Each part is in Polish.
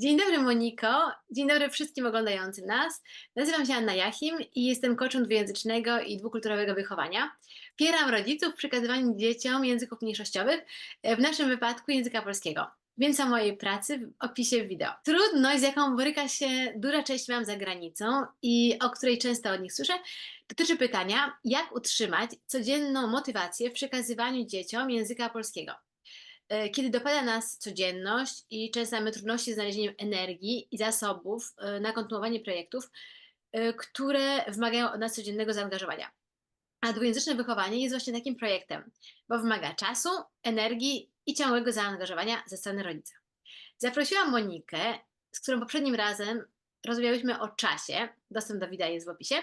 Dzień dobry Moniko, dzień dobry wszystkim oglądającym nas. Nazywam się Anna Jachim i jestem coachem dwujęzycznego i dwukulturowego wychowania. Wspieram rodziców w przekazywaniu dzieciom języków mniejszościowych, e, w naszym wypadku języka polskiego. Więcej o mojej pracy w opisie wideo. Trudność, z jaką boryka się duża część mam za granicą i o której często od nich słyszę, dotyczy pytania, jak utrzymać codzienną motywację w przekazywaniu dzieciom języka polskiego. E, kiedy dopada nas codzienność i często mamy trudności z znalezieniem energii i zasobów e, na kontynuowanie projektów, e, które wymagają od nas codziennego zaangażowania. A dwujęzyczne wychowanie jest właśnie takim projektem, bo wymaga czasu, energii i ciągłego zaangażowania ze strony rodzica. Zaprosiłam Monikę, z którą poprzednim razem rozmawiałyśmy o czasie, dostęp do wideo jest w opisie,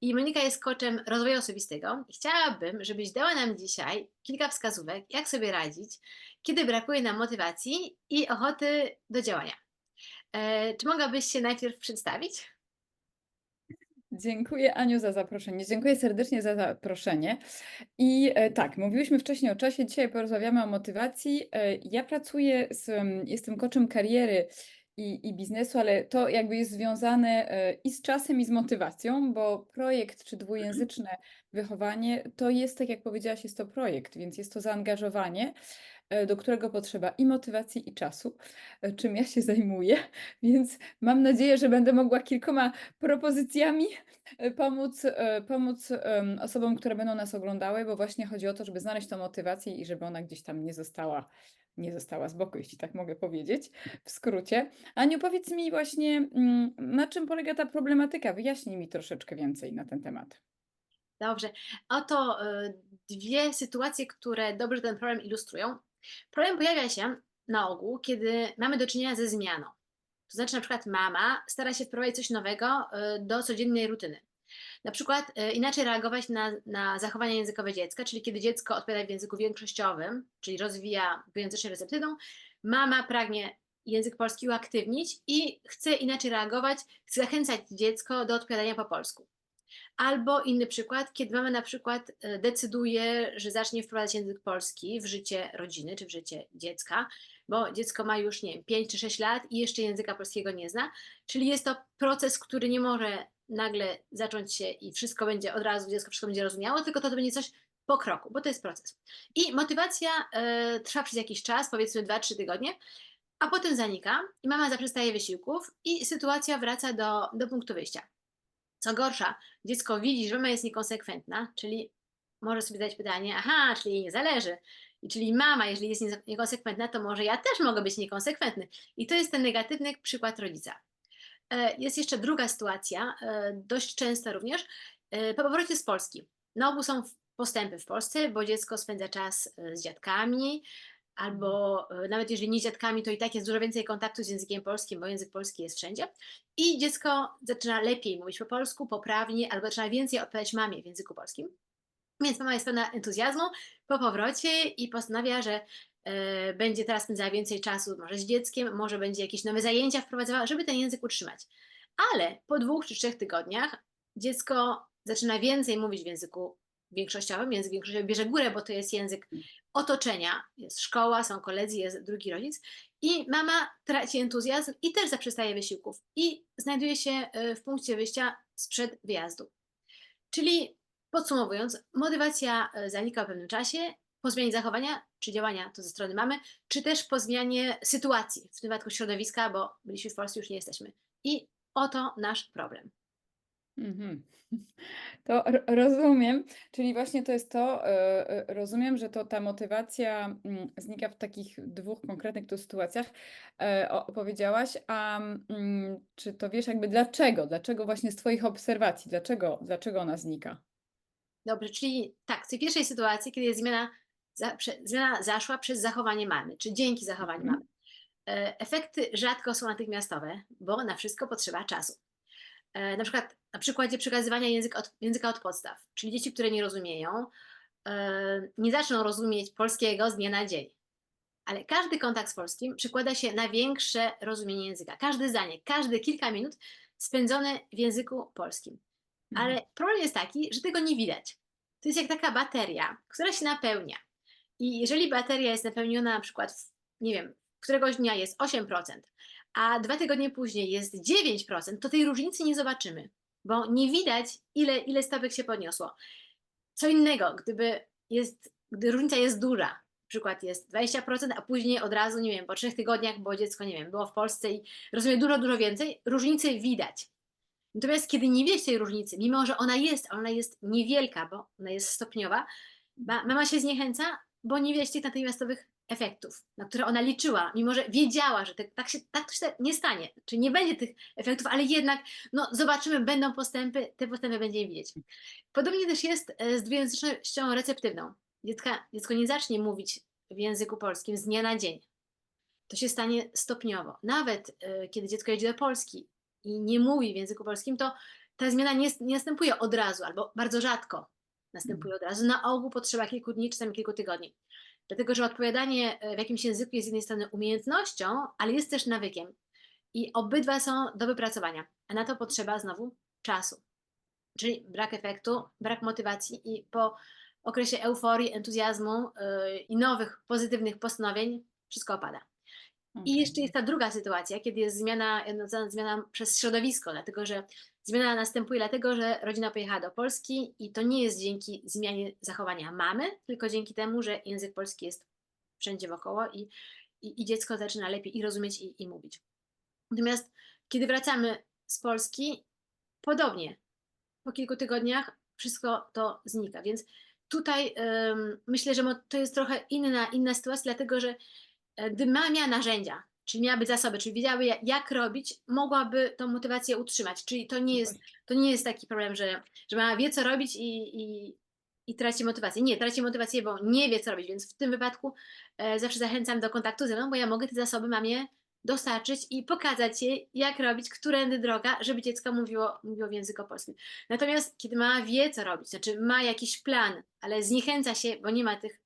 i Monika jest coachem rozwoju osobistego. Chciałabym, żebyś dała nam dzisiaj kilka wskazówek, jak sobie radzić, kiedy brakuje nam motywacji i ochoty do działania. E, czy mogłabyś się najpierw przedstawić? Dziękuję Aniu za zaproszenie. Dziękuję serdecznie za zaproszenie. I e, tak, mówiłyśmy wcześniej o czasie, dzisiaj porozmawiamy o motywacji. E, ja pracuję, z, jestem coachem kariery i, i biznesu, ale to jakby jest związane e, i z czasem, i z motywacją, bo projekt czy dwujęzyczne wychowanie to jest, tak jak powiedziałaś, jest to projekt, więc jest to zaangażowanie, e, do którego potrzeba i motywacji, i czasu, e, czym ja się zajmuję, więc mam nadzieję, że będę mogła kilkoma propozycjami pomóc, pomóc osobom, które będą nas oglądały, bo właśnie chodzi o to, żeby znaleźć tą motywację i żeby ona gdzieś tam nie została nie została z boku, jeśli tak mogę powiedzieć, w skrócie. Aniu, powiedz mi właśnie, mm, na czym polega ta problematyka? Wyjaśnij mi troszeczkę więcej na ten temat. Dobrze. Oto y, dwie sytuacje, które dobrze ten problem ilustrują. Problem pojawia się na ogół, kiedy mamy do czynienia ze zmianą. To znaczy, na przykład, mama stara się wprowadzić coś nowego y, do codziennej rutyny. Na przykład y, inaczej reagować na, na zachowania językowe dziecka, czyli kiedy dziecko odpowiada w języku większościowym, czyli rozwija dwujęzyczność receptywną, mama pragnie język polski uaktywnić i chce inaczej reagować, chce zachęcać dziecko do odpowiadania po polsku. Albo inny przykład, kiedy mama na przykład y, decyduje, że zacznie wprowadzać język polski w życie rodziny czy w życie dziecka, bo dziecko ma już, nie wiem, 5 czy 6 lat i jeszcze języka polskiego nie zna, czyli jest to proces, który nie może nagle zacząć się i wszystko będzie od razu, dziecko wszystko będzie rozumiało, tylko to, to będzie coś po kroku, bo to jest proces. I motywacja y, trwa przez jakiś czas, powiedzmy 2-3 tygodnie, a potem zanika i mama zaprzestaje wysiłków i sytuacja wraca do, do punktu wyjścia. Co gorsza, dziecko widzi, że mama jest niekonsekwentna, czyli może sobie zadać pytanie, aha, czyli jej nie zależy. I czyli mama, jeżeli jest niekonsekwentna, to może ja też mogę być niekonsekwentny. I to jest ten negatywny przykład rodzica. E, jest jeszcze druga sytuacja, e, dość częsta również, e, po powrocie z Polski. Na obu są postępy w Polsce, bo dziecko spędza czas z dziadkami, albo nawet jeżeli nie z dziadkami, to i tak jest dużo więcej kontaktu z językiem polskim, bo język polski jest wszędzie. I dziecko zaczyna lepiej mówić po polsku, poprawnie, albo zaczyna więcej odpowiadać mamie w języku polskim. Więc mama jest pełna entuzjazmu po powrocie i postanawia, że będzie teraz spędzała więcej czasu może z dzieckiem, może będzie jakieś nowe zajęcia wprowadzała, żeby ten język utrzymać. Ale po dwóch czy trzech tygodniach dziecko zaczyna więcej mówić w języku większościowym, język większościowy bierze górę, bo to jest język otoczenia, jest szkoła, są koledzy, jest drugi rodzic i mama traci entuzjazm i też zaprzestaje wysiłków i znajduje się e, w punkcie wyjścia sprzed wyjazdu. Czyli podsumowując, motywacja e, zanika w pewnym czasie, po zmianie zachowania czy działania to ze strony mamy, czy też po zmianie sytuacji, w tym wypadku środowiska, bo byliśmy w Polsce, już nie jesteśmy. I oto nasz problem. Mhm. To rozumiem, czyli właśnie to jest to, e, e, rozumiem, że to ta motywacja mm, znika w takich dwóch konkretnych tu sytuacjach, e, opowiedziałaś, a mm, czy to wiesz jakby dlaczego, dlaczego właśnie z Twoich obserwacji, dlaczego, dlaczego ona znika? Dobrze, czyli tak, w tej pierwszej sytuacji, kiedy jest zmiana za, prze, zmiana zaszła przez zachowanie mamy, czy dzięki zachowaniu mhm. mamy. E, efekty rzadko są natychmiastowe, bo na wszystko potrzeba czasu. E, na przykład na przykładzie przekazywania język od, języka od podstaw, czyli dzieci, które nie rozumieją, e, nie zaczną rozumieć polskiego z dnia na dzień. Ale każdy kontakt z polskim przykłada się na większe rozumienie języka. Każde zdanie, każde kilka minut spędzone w języku polskim. Ale mhm. problem jest taki, że tego nie widać. To jest jak taka bateria, która się napełnia. I jeżeli bateria jest napełniona na przykład, nie wiem, któregoś dnia jest 8%, a dwa tygodnie później jest 9%, to tej różnicy nie zobaczymy, bo nie widać, ile, ile stawek się podniosło. Co innego, gdyby jest, gdy różnica jest duża, przykład jest 20%, a później od razu, nie wiem, po trzech tygodniach, bo dziecko, nie wiem, było w Polsce i rozumie dużo, dużo więcej, różnicę widać. Natomiast kiedy nie widać tej różnicy, mimo że ona jest, ona jest niewielka, bo ona jest stopniowa, ma- mama się zniechęca, bo nie widać tych natychmiastowych efektów, na które ona liczyła, mimo że wiedziała, że te, tak, się, tak to się nie stanie, czy nie będzie tych efektów, ale jednak no, zobaczymy, będą postępy, te postępy będziemy widzieć. Podobnie też jest e, z dwujęzycznością receptywną. Dziecka, dziecko nie zacznie mówić w języku polskim z dnia na dzień. To się stanie stopniowo. Nawet e, kiedy dziecko jedzie do Polski i nie mówi w języku polskim, to ta zmiana nie, nie następuje od razu albo bardzo rzadko następuje od razu. Na ogół potrzeba kilku dni, czasami kilku tygodni. Dlatego, że odpowiadanie e, w jakimś języku jest z jednej strony umiejętnością, ale jest też nawykiem. I obydwa są do wypracowania, a na to potrzeba znowu czasu. Czyli brak efektu, brak motywacji i po okresie euforii, entuzjazmu yy, i nowych pozytywnych postanowień wszystko opada. I jeszcze jest ta druga sytuacja, kiedy jest zmiana, jednocona zmiana przez środowisko, dlatego że zmiana następuje dlatego, że rodzina pojechała do Polski i to nie jest dzięki zmianie zachowania mamy, tylko dzięki temu, że język polski jest wszędzie wokoło i, i, i dziecko zaczyna lepiej i rozumieć i, i mówić. Natomiast kiedy wracamy z Polski, podobnie, po kilku tygodniach wszystko to znika, więc tutaj ym, myślę, że to jest trochę inna, inna sytuacja, dlatego że e, gdy mama miała narzędzia, czyli miałaby zasoby, czyli wiedziałaby ja- jak robić, mogłaby tą motywację utrzymać. Czyli to nie jest, to nie jest taki problem, że, że mama wie co robić i, i, i traci motywację. Nie, traci motywację, bo nie wie co robić, więc w tym wypadku e, zawsze zachęcam do kontaktu ze mną, bo ja mogę te zasoby mamie dostarczyć i pokazać jej, jak robić, którędy droga, żeby dziecko mówiło, mówiło w języku polskim. Natomiast kiedy mama wie, co robić, znaczy ma jakiś plan, ale zniechęca się, bo nie ma tych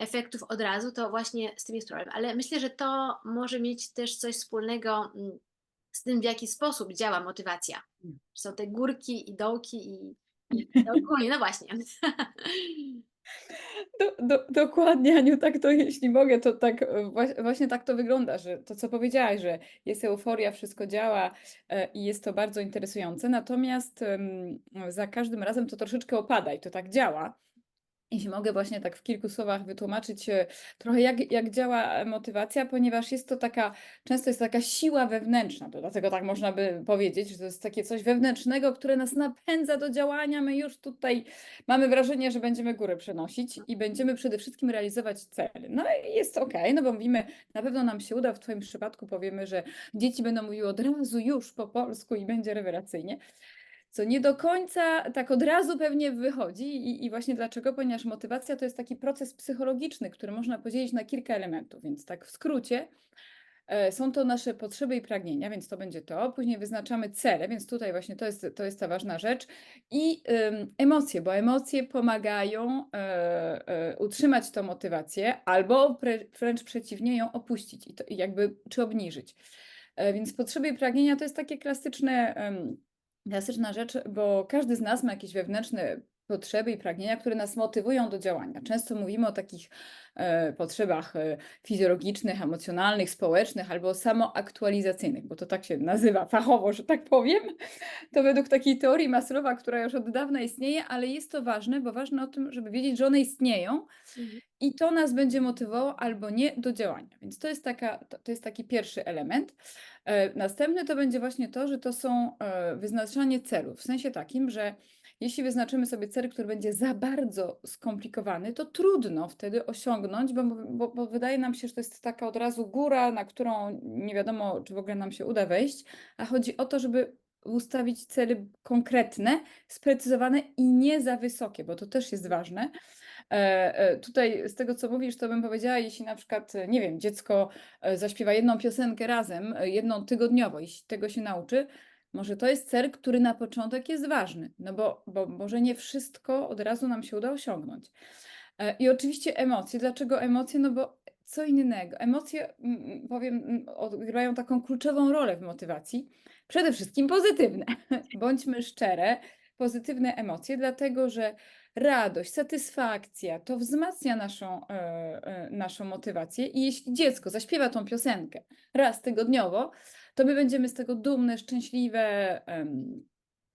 efektów od razu, to właśnie z tym jest problem. Ale myślę, że to może mieć też coś wspólnego mm, z tym, w jaki sposób działa motywacja. Są te górki i dołki i, i ogólnie, no właśnie. Do, do, dokładnie, Aniu, tak to jeśli mogę, to tak e, właśnie tak to wygląda, że to co powiedziałaś, że jest euforia, wszystko działa e, i jest to bardzo interesujące, natomiast za każdym razem to troszeczkę opada i to tak działa. Jeśli mogę właśnie tak w kilku słowach wytłumaczyć e, trochę jak, jak działa e, motywacja, ponieważ jest to taka, często jest taka siła wewnętrzna, to dlatego tak można by powiedzieć, że to jest takie coś wewnętrznego, które nas napędza do działania. My już tutaj mamy wrażenie, że będziemy górę przenosić i będziemy przede wszystkim realizować cele. No i jest okej, no bo mówimy, na pewno nam się uda, w Twoim przypadku powiemy, że dzieci będą mówiły od razu już po polsku i będzie rewelacyjnie co nie do końca tak od razu pewnie wychodzi. I, I właśnie dlaczego? Ponieważ motywacja to jest taki proces psychologiczny, który można podzielić na kilka elementów. Więc tak w skrócie, e, są to nasze potrzeby i pragnienia, więc to będzie to. Później wyznaczamy cele, więc tutaj właśnie to jest, to jest ta ważna rzecz. I ym, emocje, bo emocje pomagają e, e, utrzymać tą motywację albo pre, wręcz przeciwnie ją opuścić i to jakby czy obniżyć. Więc potrzeby i pragnienia to jest takie klasyczne, klasyczna rzecz, bo każdy z nas ma jakieś wewnętrzne potrzeby i pragnienia, które nas motywują do działania. Często mówimy o takich e, potrzebach e, fizjologicznych, emocjonalnych, społecznych albo samoaktualizacyjnych, bo to tak się nazywa fachowo, że tak powiem. To według takiej teorii Maslowa, która już od dawna istnieje, ale jest to ważne, bo ważne o tym, żeby wiedzieć, że one istnieją i to nas będzie motywowało albo nie do działania. Więc to jest, taka, to, to jest taki pierwszy element. E, Następny to będzie właśnie to, że to są e, wyznaczanie celów. W sensie takim, że jeśli wyznaczymy sobie cel, który będzie za bardzo skomplikowany, to trudno wtedy osiągnąć, bo, bo, bo wydaje nam się, że to jest taka od razu góra, na którą nie wiadomo, czy w ogóle nam się uda wejść, a chodzi o to, żeby ustawić cele konkretne, sprecyzowane i nie za wysokie, bo to też jest ważne. E, e, Tutaj z tego, co mówisz, to bym powiedziała, jeśli na przykład, nie wiem, dziecko e, zaśpiewa jedną piosenkę razem, jedną tygodniowo, jeśli tego się nauczy, może to jest cel, który na początek jest ważny, no bo, bo może nie wszystko od razu nam się uda osiągnąć. E, I oczywiście emocje. Dlaczego emocje? No bo co innego. Emocje, mm, mm, powiem, mm, odgrywają taką kluczową rolę w motywacji. Przede wszystkim pozytywne. Bądźmy szczere, pozytywne emocje, dlatego że radość, satysfakcja to wzmacnia naszą, e, e, naszą motywację. I jeśli dziecko zaśpiewa tą piosenkę raz tygodniowo, to my będziemy z tego dumne, szczęśliwe,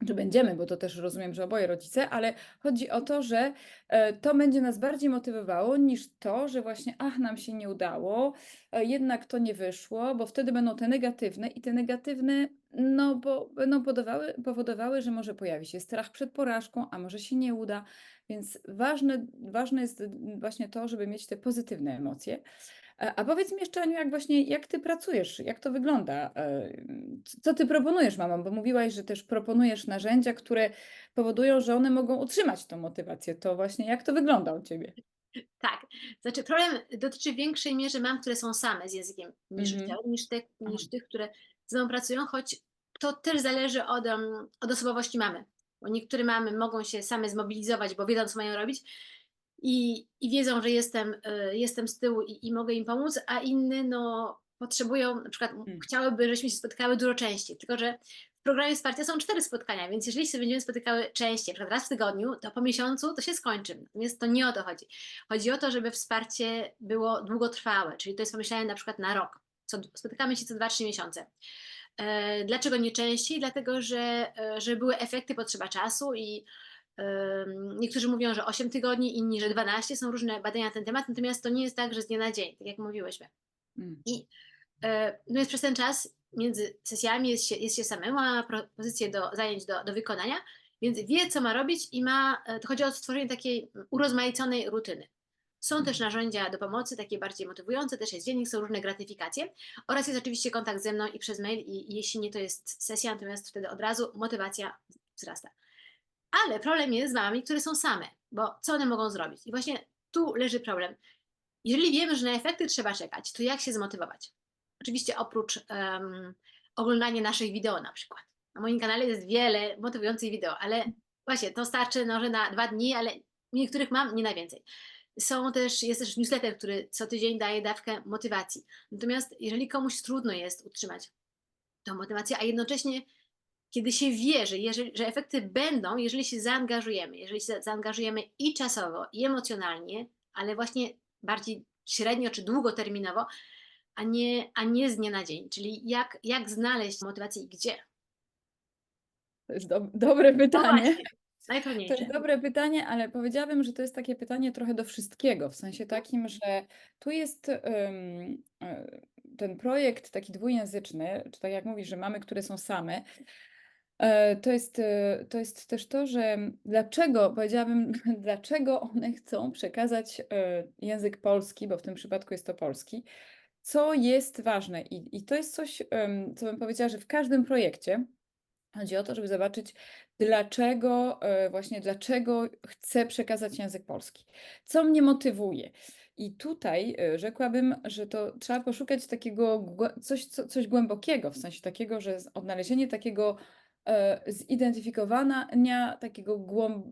czy będziemy, bo to też rozumiem, że oboje rodzice, ale chodzi o to, że e, to będzie nas bardziej motywowało niż to, że właśnie ach, nam się nie udało, e, jednak to nie wyszło, bo wtedy będą te negatywne i te negatywne, no bo będą powodowały, powodowały, że może pojawi się strach przed porażką, a może się nie uda, więc ważne, ważne jest właśnie to, żeby mieć te pozytywne emocje. E, A powiedz mi jeszcze, Aniu, jak właśnie, jak ty pracujesz, jak to wygląda? E, Co ty proponujesz mamom? Bo mówiłaś, że też proponujesz narzędzia, które powodują, że one mogą utrzymać tą motywację. To właśnie jak to wygląda u ciebie? Tak, znaczy problem dotyczy w większej mierze mam, które są same z językiem niż Mhm. udziałem, niż, te, niż tych, które ze mną pracują, choć to też zależy od, em, od osobowości mamy. Bo niektóre mamy mogą się same zmobilizować, bo wiedzą, co mają robić i, i wiedzą, że jestem, e, jestem z tyłu i, i mogę im pomóc, a inne no, potrzebują, na przykład Mm. chciałyby, żebyśmy się spotkały dużo częściej. Tylko, że w programie wsparcia są cztery spotkania, więc jeżeli się będziemy spotykały częściej, na przykład raz w tygodniu, to po miesiącu to się skończy. Natomiast to nie o to chodzi. Chodzi o to, żeby wsparcie było długotrwałe, czyli to jest pomyślane na przykład na rok. Co, spotykamy się co 2-3 miesiące. E, Dlaczego nie częściej? Dlatego, że e, żeby były efekty, potrzeba czasu i niektórzy mówią, że 8 tygodni, inni, że 12. Są różne badania na ten temat, natomiast to nie jest tak, że z dnia na dzień, tak jak mówiłyśmy. Mm. I e, no jest przez ten czas między sesjami jest się, jest się samemu, ma propozycje do zajęć do, do wykonania, więc wie, co ma robić i ma, e, to chodzi o stworzenie takiej urozmaiconej rutyny. Są też narzędzia do pomocy, takie bardziej motywujące, też jest dziennik, są różne gratyfikacje oraz jest oczywiście kontakt ze mną i przez mail i, i jeśli nie, to jest sesja, natomiast wtedy od razu motywacja wzrasta. Ale problem jest z mamami, które są same, bo co one mogą zrobić? I właśnie tu leży problem. Jeżeli wiemy, że na efekty trzeba czekać, to jak się zmotywować? Oczywiście oprócz um, oglądania naszych wideo na przykład. Na moim kanale jest wiele motywujących wideo, ale właśnie to starczy może na dwa dni, ale niektórych mam nie na więcej. Są też, jest też newsletter, który co tydzień daje dawkę motywacji. Natomiast jeżeli komuś trudno jest utrzymać tą motywację, a jednocześnie kiedy się wie, że, jeżeli, że efekty będą, jeżeli się zaangażujemy, jeżeli się zaangażujemy i czasowo, i emocjonalnie, ale właśnie bardziej średnio czy długoterminowo, a nie, a nie z dnia na dzień. Czyli jak, jak znaleźć motywację i gdzie? To jest do, dobre No pytanie. To jest dobre pytanie, ale powiedziałabym, że to jest takie pytanie trochę do wszystkiego, w sensie takim, że tu jest e, ten projekt taki dwujęzyczny, czy tak jak mówisz, że mamy, które są same, e, to jest, e, to jest też to, że dlaczego, powiedziałabym, dlaczego one chcą przekazać e, język polski, bo w tym przypadku jest to polski, co jest ważne i, i to jest coś, co bym powiedziała, że w każdym projekcie Chodzi o to, żeby zobaczyć, dlaczego, właśnie dlaczego chcę przekazać język polski. Co mnie motywuje? I tutaj rzekłabym, że to trzeba poszukać takiego coś, co, coś głębokiego, w sensie takiego, że odnalezienie takiego zidentyfikowania takiego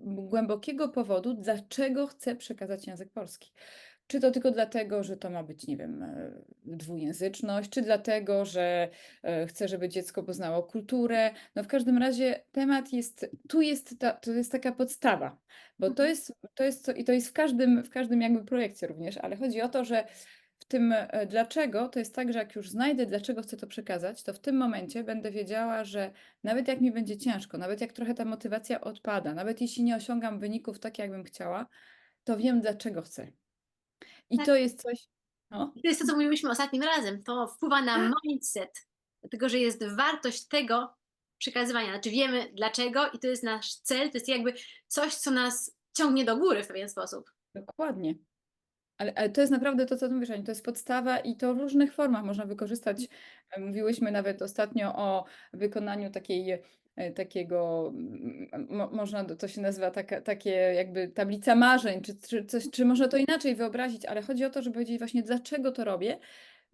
głębokiego powodu, dlaczego chcę przekazać język polski. Czy to tylko dlatego, że to ma być, nie wiem, e, dwujęzyczność, czy dlatego, że e, chcę, żeby dziecko poznało kulturę. No w każdym razie temat jest, tu jest, ta, to jest taka podstawa, bo to Mhm. jest, to jest co, i to jest w każdym, w każdym jakby projekcie również, ale chodzi o to, że w tym e, dlaczego, to jest tak, że jak już znajdę, dlaczego chcę to przekazać, to w tym momencie będę wiedziała, że nawet jak mi będzie ciężko, nawet jak trochę ta motywacja odpada, nawet jeśli nie osiągam wyników tak, jakbym chciała, to wiem, dlaczego chcę. I Tak. to jest coś, no, to jest to, co mówiłyśmy ostatnim razem. To wpływa na Tak. mindset, dlatego że jest wartość tego przekazywania. Znaczy wiemy dlaczego i to jest nasz cel, to jest jakby coś, co nas ciągnie do góry w pewien sposób. Dokładnie. Ale, ale to jest naprawdę to, co mówisz, Aniu, to jest podstawa i to w różnych formach można wykorzystać. Mówiłyśmy nawet ostatnio o wykonaniu takiej, e, takiego, mo, można, to się nazywa taka, takie jakby tablica marzeń, czy, czy, coś, czy można to inaczej wyobrazić, ale chodzi o to, żeby powiedzieć właśnie, dlaczego to robię,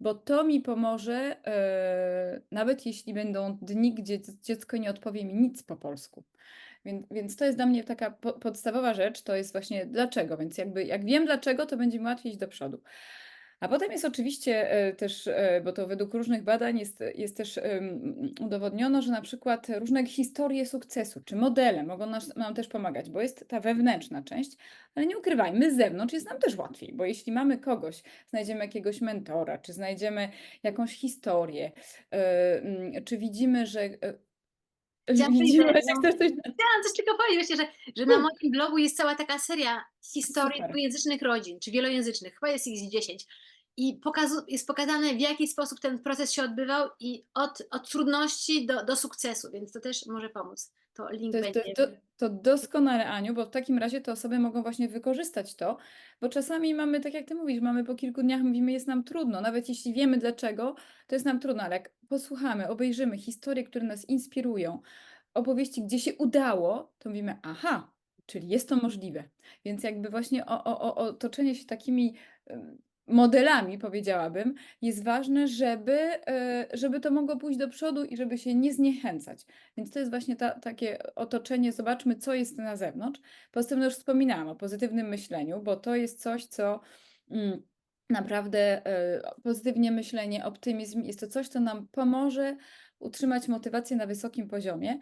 bo to mi pomoże, e, nawet jeśli będą dni, gdzie dziecko nie odpowie mi nic po polsku. Więc, więc to jest dla mnie taka po, podstawowa rzecz, to jest właśnie dlaczego. Więc jakby jak wiem dlaczego, to będzie mi łatwiej iść do przodu. A potem jest oczywiście e, też, e, bo to według różnych badań jest, jest też udowodniono, że na przykład różne historie sukcesu czy modele mogą nas, nam też pomagać, bo jest ta wewnętrzna część, ale nie ukrywajmy, z zewnątrz jest nam też łatwiej, bo jeśli mamy kogoś, znajdziemy jakiegoś mentora, czy znajdziemy jakąś historię, e, czy widzimy, że Chciałam no. chcesz coś Chciałam coś tylko powiedzieć, właśnie, że, że na moim blogu jest cała taka seria historii Super. dwujęzycznych rodzin, czy wielojęzycznych, chyba jest ich z 10. I pokazu- jest pokazane, w jaki sposób ten proces się odbywał i od, od trudności do, do sukcesu, więc to też może pomóc. To link To, to, będzie. jest do, to doskonale, Aniu, bo w takim razie te osoby mogą właśnie wykorzystać to, bo czasami mamy, tak jak ty mówisz, mamy po kilku dniach, mówimy, jest nam trudno, nawet jeśli wiemy dlaczego, to jest nam trudno, ale jak posłuchamy, obejrzymy historie, które nas inspirują, opowieści, gdzie się udało, to mówimy, aha, czyli jest to możliwe. Więc jakby właśnie o, o, o otoczenie się takimi modelami, powiedziałabym, jest ważne, żeby, e, żeby to mogło pójść do przodu i żeby się nie zniechęcać. Więc to jest właśnie ta, takie otoczenie, zobaczmy, co jest na zewnątrz. Poza tym no już wspominałam o pozytywnym myśleniu, bo to jest coś, co mm, naprawdę e, pozytywnie myślenie, optymizm jest to coś, co nam pomoże utrzymać motywację na wysokim poziomie,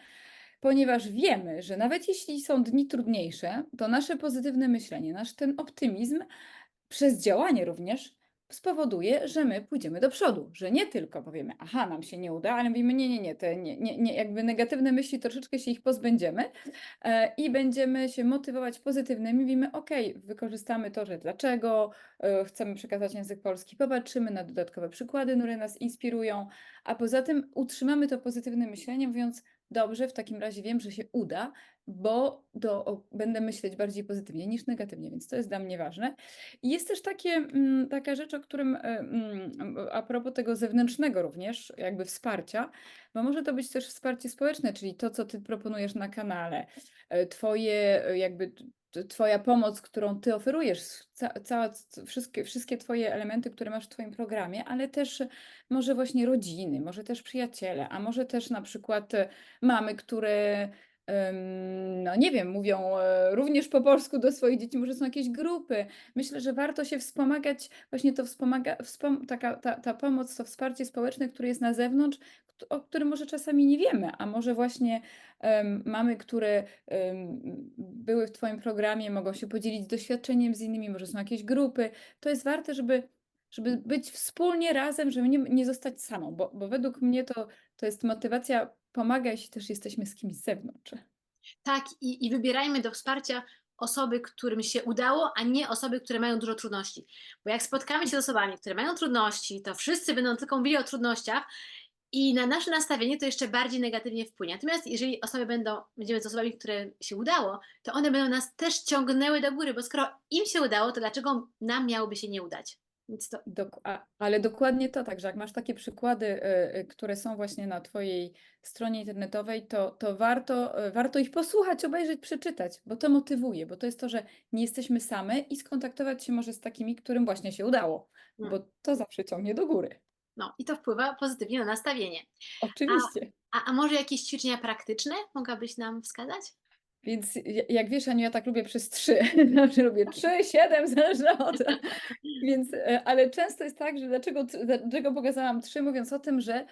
ponieważ wiemy, że nawet jeśli są dni trudniejsze, to nasze pozytywne myślenie, nasz ten optymizm przez działanie również spowoduje, że my pójdziemy do przodu, że nie tylko powiemy, aha, nam się nie uda, ale mówimy, nie, nie, nie, te nie, nie, nie jakby negatywne myśli, troszeczkę się ich pozbędziemy e, i będziemy się motywować pozytywnymi, mówimy, ok, wykorzystamy to, że dlaczego, e, chcemy przekazać język polski, popatrzymy na dodatkowe przykłady, które nas inspirują, a poza tym utrzymamy to pozytywne myślenie, mówiąc, dobrze, w takim razie wiem, że się uda, bo do, będę myśleć bardziej pozytywnie niż negatywnie, więc to jest dla mnie ważne. I jest też takie, mm, taka rzecz, o którym e, mm, a propos tego zewnętrznego również, jakby wsparcia, bo może to być też wsparcie społeczne, czyli to, co ty proponujesz na kanale, e, twoje e, jakby Twoja pomoc, którą Ty oferujesz, ca, wszystkie, wszystkie Twoje elementy, które masz w Twoim programie, ale też może właśnie rodziny, może też przyjaciele, a może też na przykład mamy, które no nie wiem, mówią e, również po polsku do swoich dzieci, może są jakieś grupy. Myślę, że warto się wspomagać, właśnie to wspomaga, wspom taka, ta, ta pomoc, to wsparcie społeczne, które jest na zewnątrz, o którym może czasami nie wiemy, a może właśnie em, mamy, które em, były w Twoim programie, mogą się podzielić doświadczeniem z innymi, może są jakieś grupy. To jest warte, żeby, żeby być wspólnie razem, żeby nie, nie zostać samą, bo, bo według mnie to, to jest motywacja, pomaga, jeśli też jesteśmy z kimś z zewnątrz. Tak, i, i wybierajmy do wsparcia osoby, którym się udało, a nie osoby, które mają dużo trudności. Bo jak spotkamy się z osobami, które mają trudności, to wszyscy będą tylko mówili o trudnościach i na nasze nastawienie to jeszcze bardziej negatywnie wpłynie. Natomiast jeżeli osoby będą, będziemy z osobami, które się udało, to one będą nas też ciągnęły do góry, bo skoro im się udało, to dlaczego nam miałoby się nie udać? To Dok- a, ale dokładnie to, także jak masz takie przykłady, y, y, które są właśnie na Twojej stronie internetowej, to, to warto, y, warto ich posłuchać, obejrzeć, przeczytać, bo to motywuje, bo to jest to, że nie jesteśmy same i skontaktować się może z takimi, którym właśnie się udało, Mm. bo to zawsze ciągnie do góry. no, i to wpływa pozytywnie na nastawienie. Oczywiście. A, a może jakieś ćwiczenia praktyczne mogłabyś nam wskazać? Więc ja- jak wiesz, Aniu, ja tak lubię przez trzy, znaczy lubię trzy, siedem, zależy od... Więc, e, ale często jest tak, że dlaczego, dlaczego pokazałam trzy, mówiąc o tym, że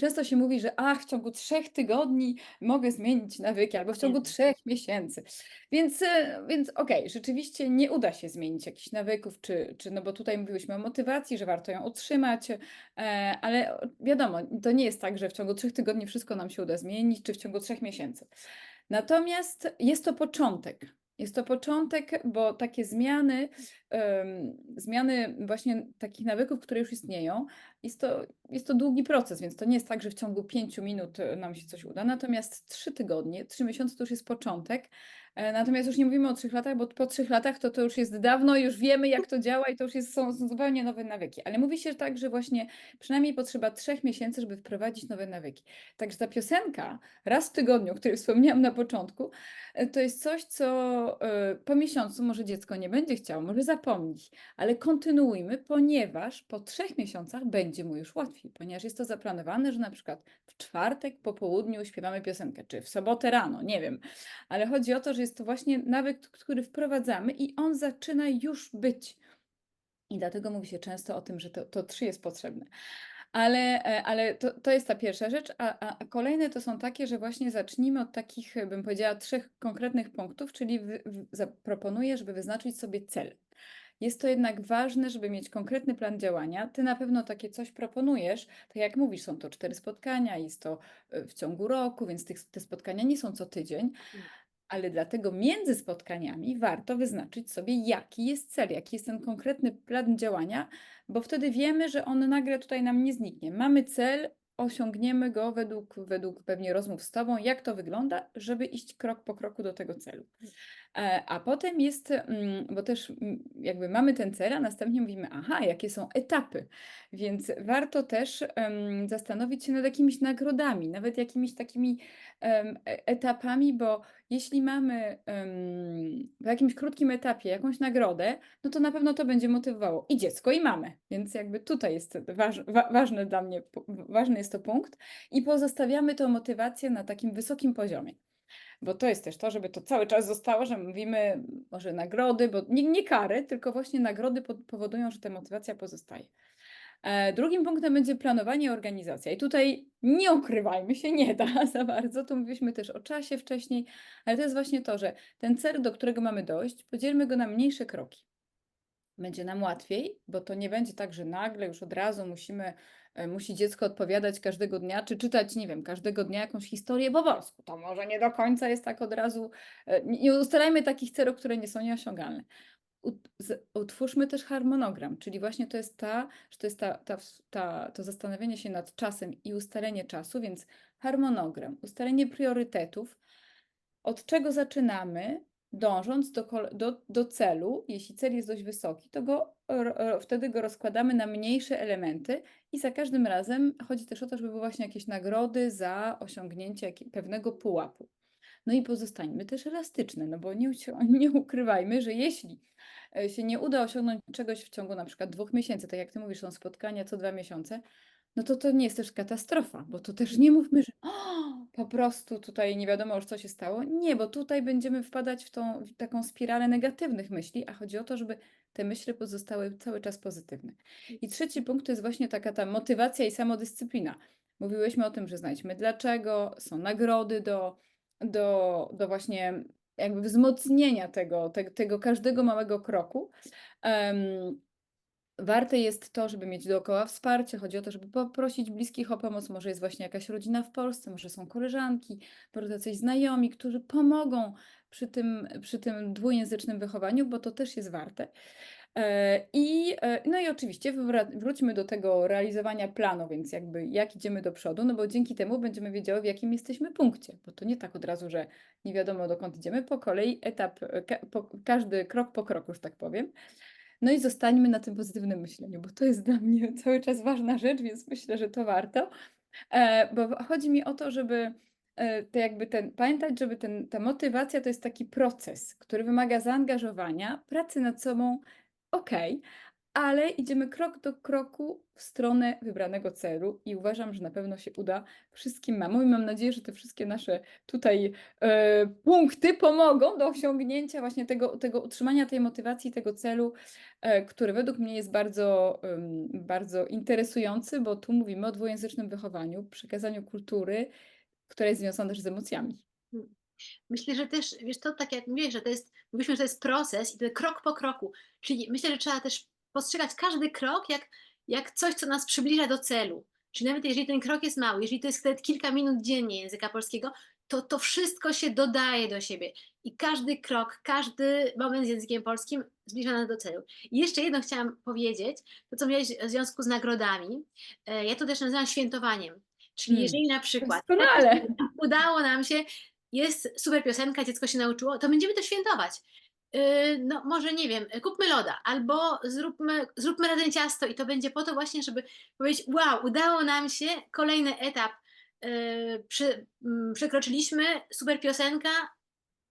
często się mówi, że ach, w ciągu trzech tygodni mogę zmienić nawyki, albo w ciągu trzech miesięcy. Więc, e, więc okej, rzeczywiście nie uda się zmienić jakichś nawyków, czy, czy, no bo tutaj mówiłyśmy o motywacji, że warto ją utrzymać, e, ale wiadomo, to nie jest tak, że w ciągu trzech tygodni wszystko nam się uda zmienić, czy w ciągu trzech miesięcy. Natomiast jest to początek. Jest to początek, bo takie zmiany, em, zmiany właśnie takich nawyków, które już istnieją, jest to, jest to długi proces, więc to nie jest tak, że w ciągu pięciu minut e, nam się coś uda. Natomiast trzy tygodnie, trzy miesiące to już jest początek. E, Natomiast już nie mówimy o trzech latach, bo po trzech latach to, to już jest dawno, już wiemy, jak to działa i to już jest, są zupełnie nowe nawyki. Ale mówi się tak, że właśnie przynajmniej potrzeba trzech miesięcy, żeby wprowadzić nowe nawyki. Także ta piosenka raz w tygodniu, o której wspomniałam na początku, e, to jest coś, co e, po miesiącu może dziecko nie będzie chciało, może zapomnieć, ale kontynuujmy, ponieważ po trzech miesiącach będzie mu już łatwiej, ponieważ jest to zaplanowane, że na przykład w czwartek po południu śpiewamy piosenkę, czy w sobotę rano, nie wiem, ale chodzi o to, że jest to właśnie nawyk, który wprowadzamy i on zaczyna już być I dlatego mówi się często o tym, że to, to trzy jest potrzebne. Ale, e, ale to, to jest ta pierwsza rzecz, a, a, kolejne to są takie, że właśnie zacznijmy od takich, e, bym powiedziała, trzech konkretnych punktów, czyli wy, w, zaproponuję, żeby wyznaczyć sobie cel. Jest to jednak ważne, żeby mieć konkretny plan działania. Ty na pewno takie coś proponujesz, tak jak mówisz, są to cztery spotkania, jest to e, w ciągu roku, więc tych, te spotkania nie są co tydzień, ale dlatego między spotkaniami warto wyznaczyć sobie, jaki jest cel, jaki jest ten konkretny plan działania, bo wtedy wiemy, że on nagle tutaj nam nie zniknie. Mamy cel, osiągniemy go według, według pewnie rozmów z Tobą, jak to wygląda, żeby iść krok po kroku do tego celu. E, A potem jest, mm, bo też mm, jakby mamy ten cel, a następnie mówimy, aha, jakie są etapy. Więc warto też zastanowić się nad jakimiś nagrodami, nawet jakimiś takimi e- etapami, bo jeśli mamy w jakimś krótkim etapie jakąś nagrodę, no to na pewno to będzie motywowało i dziecko, i mamę. Więc jakby tutaj jest waż, wa, ważny dla mnie, ważny jest to punkt i pozostawiamy tę motywację na takim wysokim poziomie. Bo to jest też to, żeby to cały czas zostało, że mówimy może nagrody, bo nie, nie kary, tylko właśnie nagrody po- powodują, że ta motywacja pozostaje. E, Drugim punktem będzie planowanie i organizacja. I tutaj nie ukrywajmy się, nie da za bardzo. Tu mówiliśmy też o czasie wcześniej, ale to jest właśnie to, że ten cel, do którego mamy dojść, podzielmy go na mniejsze kroki. Będzie nam łatwiej, bo to nie będzie tak, że nagle już od razu musimy, e, musi dziecko odpowiadać każdego dnia, czy czytać, nie wiem, każdego dnia jakąś historię po polsku. To może nie do końca jest tak od razu. e, Nie ustalajmy takich celów, które nie są nieosiągalne utwórzmy też harmonogram, czyli właśnie to jest ta, to jest ta, ta, ta, to zastanowienie się nad czasem i ustalenie czasu, więc harmonogram, ustalenie priorytetów, od czego zaczynamy, dążąc do, do, do celu, jeśli cel jest dość wysoki, to go, wtedy go rozkładamy na mniejsze elementy i za każdym razem chodzi też o to, żeby były właśnie jakieś nagrody za osiągnięcie jakie- pewnego pułapu. No i pozostańmy też elastyczne, no bo nie, nie ukrywajmy, że jeśli e, się nie uda osiągnąć czegoś w ciągu na przykład dwóch miesięcy, tak jak ty mówisz, są spotkania co dwa miesiące, no to to nie jest też katastrofa, bo to też nie mówmy, że o, po prostu tutaj nie wiadomo już co się stało. Nie, bo tutaj będziemy wpadać w tą w taką spiralę negatywnych myśli, a chodzi o to, żeby te myśli pozostały cały czas pozytywne. I trzeci punkt to jest właśnie taka ta motywacja i samodyscyplina. Mówiłyśmy o tym, że znajdźmy dlaczego, są nagrody do, do, do właśnie jakby wzmocnienia tego, te, tego każdego małego kroku. Warte jest to, żeby mieć dookoła wsparcie. Chodzi o to, żeby poprosić bliskich o pomoc. Może jest właśnie jakaś rodzina w Polsce, może są koleżanki, może jacyś znajomi, którzy pomogą przy tym, przy tym dwujęzycznym wychowaniu, bo to też jest warte. E, I, e, no i oczywiście wróćmy do tego realizowania planu, więc jakby jak idziemy do przodu, no bo dzięki temu będziemy wiedziały, w jakim jesteśmy punkcie, bo to nie tak od razu, że nie wiadomo dokąd idziemy, po kolei etap, e, każdy krok po kroku, że tak powiem. No i zostańmy na tym pozytywnym myśleniu, bo to jest dla mnie cały czas ważna rzecz, więc myślę, że to warto. E, bo chodzi mi o to, żeby e, to jakby ten, pamiętać, żeby ten, ta motywacja to jest taki proces, który wymaga zaangażowania, pracy nad sobą, okej, ale idziemy krok do kroku w stronę wybranego celu i uważam, że na pewno się uda wszystkim mamom i mam nadzieję, że te wszystkie nasze tutaj e, punkty pomogą do osiągnięcia właśnie tego, tego utrzymania tej motywacji, tego celu, e, który według mnie jest bardzo, bardzo interesujący, bo tu mówimy o dwujęzycznym wychowaniu, przekazaniu kultury, która jest związana też z emocjami. Myślę, że też, wiesz, to tak jak mówisz, że to jest, mówiliśmy, że to jest proces i to krok po kroku. Czyli myślę, że trzeba też postrzegać każdy krok jak, jak coś, co nas przybliża do celu. Czyli nawet jeżeli ten krok jest mały, jeżeli to jest nawet kilka minut dziennie języka polskiego, to to wszystko się dodaje do siebie. I każdy krok, każdy moment z językiem polskim zbliża nas do celu. I jeszcze jedno chciałam powiedzieć, to co miałeś w związku z nagrodami. E, Ja to też nazywam świętowaniem. Czyli Mm, jeżeli na przykład Doskonale. udało nam się, jest super piosenka, dziecko się nauczyło, to będziemy to świętować. Yy, No, może nie wiem, kupmy loda, albo zróbmy, zróbmy razem ciasto i to będzie po to właśnie, żeby powiedzieć, wow, udało nam się, kolejny etap yy, przy, mm, przekroczyliśmy, super piosenka,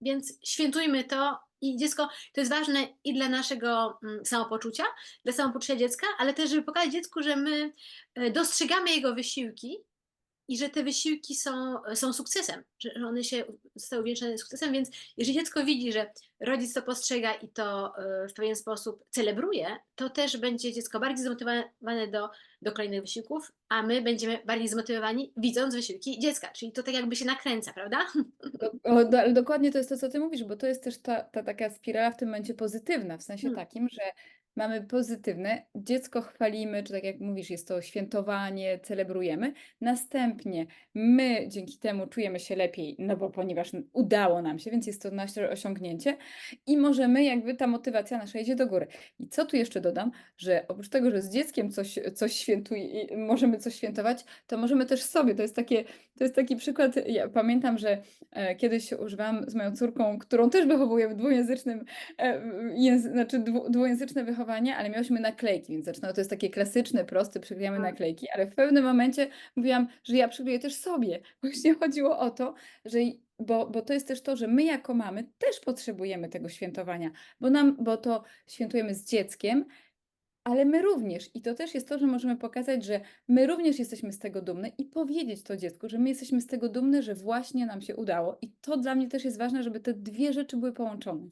więc świętujmy to i dziecko, to jest ważne i dla naszego mm, samopoczucia, dla samopoczucia dziecka, ale też, żeby pokazać dziecku, że my y, dostrzegamy jego wysiłki i że te wysiłki są, są sukcesem, że one się zostały uwieńczone sukcesem, więc jeżeli dziecko widzi, że rodzic to postrzega i to e, w pewien sposób celebruje, to też będzie dziecko bardziej zmotywowane do, do kolejnych wysiłków, a my będziemy bardziej zmotywowani widząc wysiłki dziecka, czyli to tak jakby się nakręca, prawda? O, do, dokładnie to jest to, co ty mówisz, bo to jest też ta, ta taka spirala w tym momencie pozytywna, w sensie Mm, takim, że mamy pozytywne, dziecko chwalimy, czy tak jak mówisz, jest to świętowanie, celebrujemy. Następnie my dzięki temu czujemy się lepiej, no bo ponieważ udało nam się, więc jest to nasze osiągnięcie i możemy jakby ta motywacja nasza idzie do góry. I co tu jeszcze dodam, że oprócz tego, że z dzieckiem coś, coś świętuje, możemy coś świętować, to możemy też sobie, to jest takie, to jest taki przykład, ja pamiętam, że e, kiedyś używałam z moją córką, którą też wychowuję w dwujęzycznym, e, języ, znaczy dwu, dwujęzyczne wychowanie, ale miałyśmy naklejki, więc zaczynało to jest takie klasyczne, proste, przyklejamy mm. naklejki, ale w pewnym momencie mówiłam, że ja przykleję też sobie. Właśnie chodziło o to, że bo, bo to jest też to, że my jako mamy też potrzebujemy tego świętowania, bo nam, bo to świętujemy z dzieckiem, ale my również. I to też jest to, że możemy pokazać, że my również jesteśmy z tego dumne i powiedzieć to dziecku, że my jesteśmy z tego dumne, że właśnie nam się udało. I to dla mnie też jest ważne, żeby te dwie rzeczy były połączone.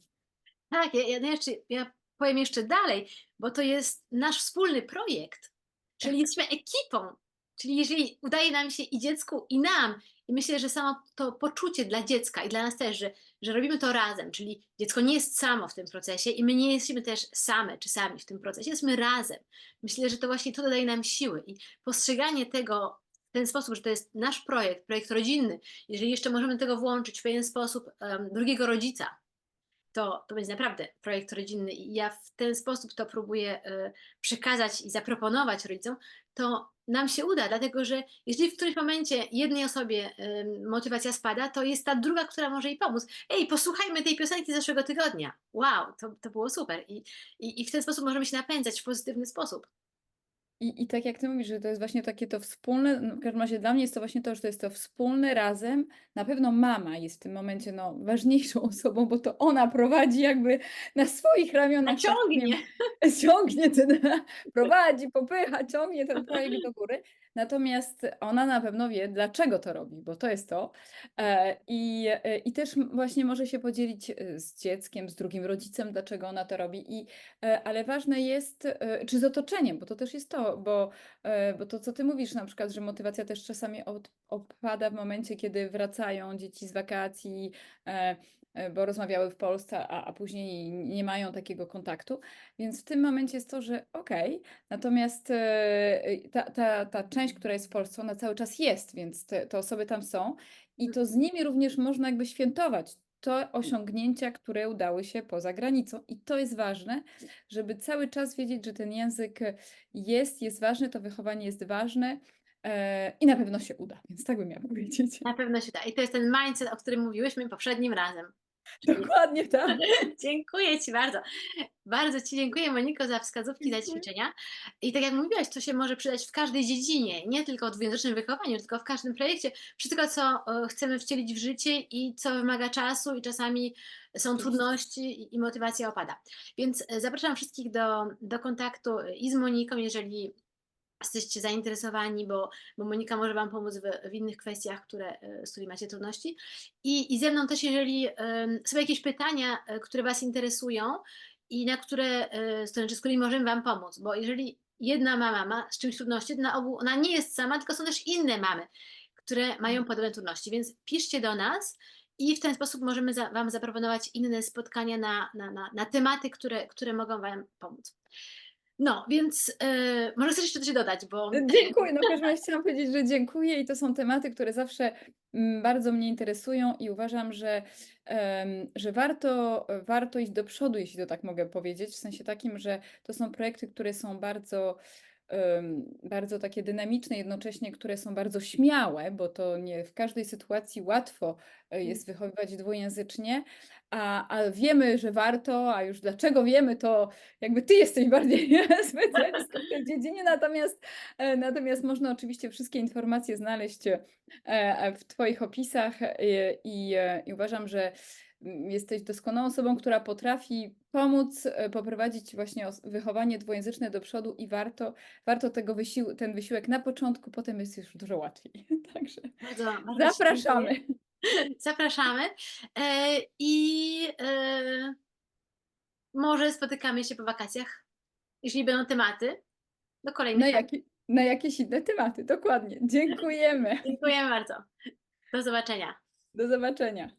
Tak, ja, ja, no jeszcze, ja powiem jeszcze dalej, bo to jest nasz wspólny projekt, czyli jesteśmy ekipą. Czyli jeżeli udaje nam się i dziecku, i nam, i myślę, że samo to poczucie dla dziecka i dla nas też, że, że robimy to razem, czyli dziecko nie jest samo w tym procesie i my nie jesteśmy też same czy sami w tym procesie, jesteśmy razem. Myślę, że to właśnie to dodaje nam siły i postrzeganie tego w ten sposób, że to jest nasz projekt, projekt rodzinny, jeżeli jeszcze możemy do tego włączyć w pewien sposób em, drugiego rodzica, to, to będzie naprawdę projekt rodzinny i ja w ten sposób to próbuję e, przekazać i zaproponować rodzicom, to nam się uda, dlatego że jeżeli w którymś momencie jednej osobie motywacja spada, to jest ta druga, która może jej pomóc. Ej, posłuchajmy tej piosenki z zeszłego tygodnia. Wow, to, to było super. I, i, I w ten sposób możemy się napędzać w pozytywny sposób. I, I tak jak ty mówisz, że to jest właśnie takie to wspólne, no w każdym razie dla mnie jest to właśnie to, że to jest to wspólne razem. Na pewno mama jest w tym momencie no, ważniejszą osobą, bo to ona prowadzi jakby na swoich A ramionach, tak powiem, ciągnie! ciągnie ten, prowadzi, popycha, ciągnie ten projekt do góry. Natomiast ona na pewno wie, dlaczego to robi, bo to jest to. E, I, e, i też właśnie może się podzielić e, z dzieckiem, z drugim rodzicem, dlaczego ona to robi. I, ale ważne jest, czy z otoczeniem, bo to też jest to, bo, bo to, co ty mówisz, na przykład, że motywacja też czasami od, opada w momencie, kiedy wracają dzieci z wakacji, bo rozmawiały w Polsce, a, a później nie mają takiego kontaktu. Więc w tym momencie jest to, że okej, natomiast e, ta, ta, ta część, która jest w Polsce, ona cały czas jest, więc te, te osoby tam są i to z nimi również można jakby świętować to osiągnięcia, które udały się poza granicą. I to jest ważne, żeby cały czas wiedzieć, że ten język jest, jest ważny, to wychowanie jest ważne e, i na pewno się uda, więc tak bym miała powiedzieć. Na pewno się da. I to jest ten mindset, o którym mówiłyśmy poprzednim razem. Dokładnie tak. Dziękuję Ci bardzo. Bardzo Ci dziękuję, Moniko, za wskazówki, za ćwiczenia. I tak jak mówiłaś, to się może przydać w każdej dziedzinie, nie tylko w dwujęzycznym wychowaniu, tylko w każdym projekcie. Wszystko, co e, chcemy wcielić w życie i co wymaga czasu, i czasami są Oczywiście. trudności i, i motywacja opada. Więc e, zapraszam wszystkich do, do kontaktu e, i z Moniką, jeżeli jesteście zainteresowani, bo, bo Monika może Wam pomóc w, w innych kwestiach, które, e, z którymi macie trudności. I, I ze mną też, jeżeli są jakieś pytania, e, które Was interesują i na które, e, z, znaczy, z którymi możemy Wam pomóc, bo jeżeli jedna mama ma z czymś trudności, to na ogół ona nie jest sama, tylko są też inne mamy, które mają podobne trudności, więc piszcie do nas i w ten sposób możemy za, Wam zaproponować inne spotkania na, na, na, na tematy, które, które mogą Wam pomóc. No, więc e, może chcesz jeszcze coś dodać, bo Dziękuję. No w każdym razie chciałam powiedzieć, że dziękuję i to są tematy, które zawsze mm, bardzo mnie interesują i uważam, że, że warto, warto iść do przodu, jeśli to tak mogę powiedzieć, w sensie takim, że to są projekty, które są bardzo, bardzo takie dynamiczne, jednocześnie, które są bardzo śmiałe, bo to nie w każdej sytuacji łatwo e, jest wychowywać dwujęzycznie, a, a wiemy, że warto, a już dlaczego wiemy, to jakby ty jesteś bardziej specjalistą w tej dziedzinie, natomiast, e, natomiast można oczywiście wszystkie informacje znaleźć e, w Twoich opisach i, e, i uważam, że jesteś doskonałą osobą, która potrafi pomóc e, poprowadzić właśnie wychowanie dwujęzyczne do przodu i warto, warto tego wysił- ten wysiłek na początku, potem jest już dużo łatwiej. Także Bardzo, bardzo zapraszamy. dziękuję. Zapraszamy. E, I e, może spotykamy się po wakacjach, jeśli będą tematy, do Na, kolejnych. jakie, na jakieś inne tematy, dokładnie. Dziękujemy. Dziękujemy bardzo. Do zobaczenia. Do zobaczenia.